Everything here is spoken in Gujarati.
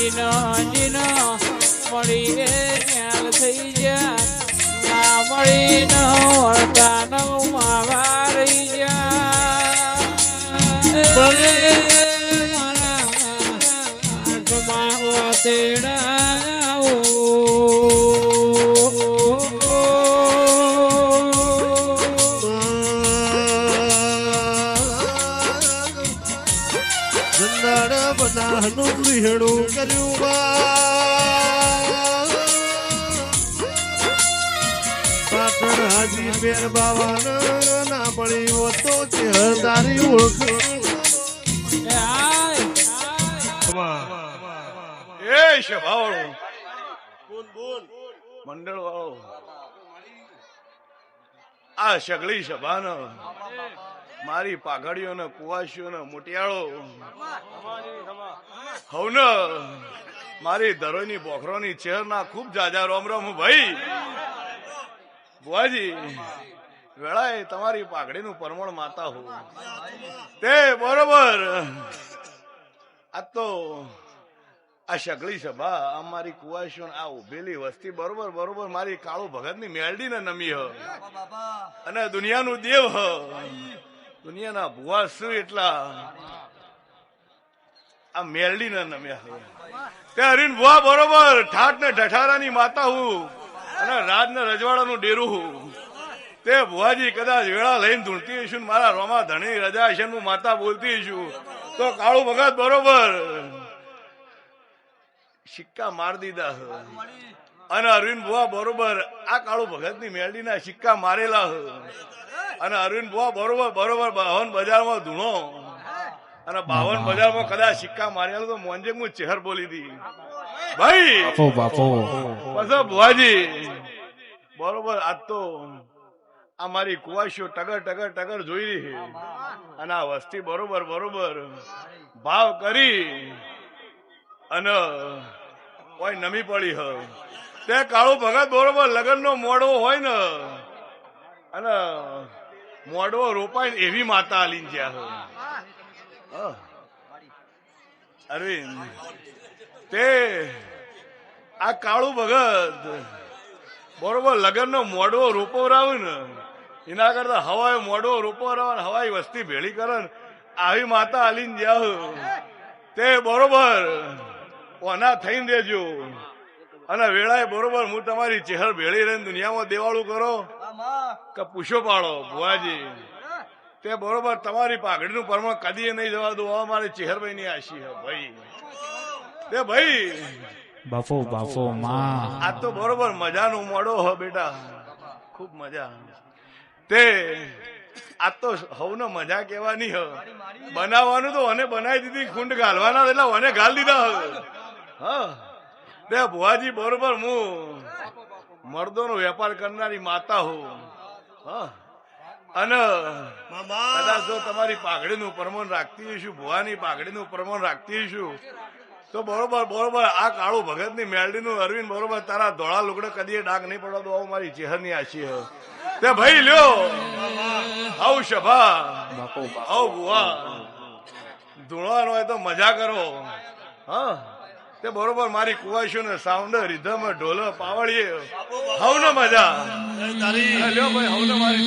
જીનો જીનો મળીને ખ્યાલ થઈ જા. ના મળી ન ધંધાડ બધાનું ગૃહિણું કર્યું બા. પાટણ હાજી પેર બાવાના ના પડી હોતો ચહેરદારી ઓળખ. એ સભાવાળો મંડળ વાળો આ સગળી સભાનો. મારી પાઘડીઓ ને કુવાસીઓ ને મોટિયાળો. હવને. મારી ધરોની બોખરોની ચેરના ખૂબ જાજા રોમ રોમ ભાઈ. બુઆજી વેળાએ તમારી પાઘડીનું પરમણ માતા હું તે બરોબર. આ તો આ શકલી સભા અમારી મારી કુવાસીઓ આ ઉભેલી વસ્તી બરોબર બરોબર, મારી કાળુ ભગતની મેળડી ને નમી હ. અને દુનિયાનું દેવ હ. દુનિયાના ભુવા શું એટલા? આ મેળડી ને નમ્યા તે હરીન ભુવા બરોબર ઠાટ ને ઠઠારાની માતા હું અને રાજ ને રજવાડાનું ડેરું હું. તે ભુવાજી કદાચ વેળા લઈને ધૂણતી હશું મારા રોમા ધણી રજા હશે હું માતા બોલતી હશું તો કાળુ ભગત બરોબર. સિક્કા માર દીધા હ. અને અરવિંદ ભુવા બરોબર આ કાળુ ભગતની મેળડીના સિક્કા મારેલા હ. અને અરવિંદ ભુવા બરોબર બરોબર બાવન બજારમાં ધૂણો. અને બાવન બજારમાં કદાચ સિક્કા મારેલા તો મોંજે હું ચહેર બોલી દી. ભાઈ! પછી ભુવાજી બરોબર આ તો આ મારી કુવાશીઓ ટગર ટગર ટગર જોઈ રહી છે. અને આ વસ્તી બરોબર બરોબર ભાવ કરી. અને કોઈ નમી પડી હ. તે કાળુ ભગત બરોબર લગ્ન નો મોડવો હોય ને. અને મોડવો રોપાય એવી માતા આલી જ્યાં. અરવિંદ, તે આ કાળુ ભગત બરોબર લગ્ન નો મોડવો રોપવરાવે ને. એના કરતા હવાય મોડવો રોપવરાવે ને હવાઈ વસ્તી ભેળી કરે આવી માતા આલીને જાવ તે બરોબર ઓના થઈને દેજો અને વેળાએ બરોબર હું તમારી ચહેર ભેળી રહીને દુનિયામાં દેવાળું કરો? કે પૂછો પાડો ભુવાજી. તે બરોબર તમારી પાઘડીનું પરમણ કદી નહીં જવા દો આ મારી ચહેરભાઈ ની આશી હે ભાઈ. તે ભાઈ. બાફો બાફો માં. આ તો બરોબર મજાનું મોડો હ બેટા. ખૂબ મજા. તે આ તો હવનો મજા કેવાની હ. બનાવવાનું તો મને બનાવી દીધી ખૂંડ ગાલવાના એટલે મને ગાલ દીધા હ. હા. તે ભુવાજી બરોબર હું મર્દોનો વેપાર કરનારી માતા હું. હા. અને કદાચ જો તમારી પાઘડીનું પ્રમાણ રાખતી હશું ભુવાની પાઘડીનું પ્રમાણ રાખતી હશું તો બરોબર બરોબર આ કાળુ ભગતની મેલડી નું અરવિંદ બરોબર તારા ધોળા લુગડે કદી ડાક નહીં પડવા દો મારી ચેહરની ની આશી હ. તે ભાઈ લ્યો. આવ શભા. આવ ભુવા. ધૂળવાનો હોય તો મજા કરો. હા. તે બરોબર મારી કુવાસીઓ ને સાઉન્ડ રીધમ ઢોલ પાવડીએ હવ ને મજા. લ્યો ભાઈ હવ ને મારી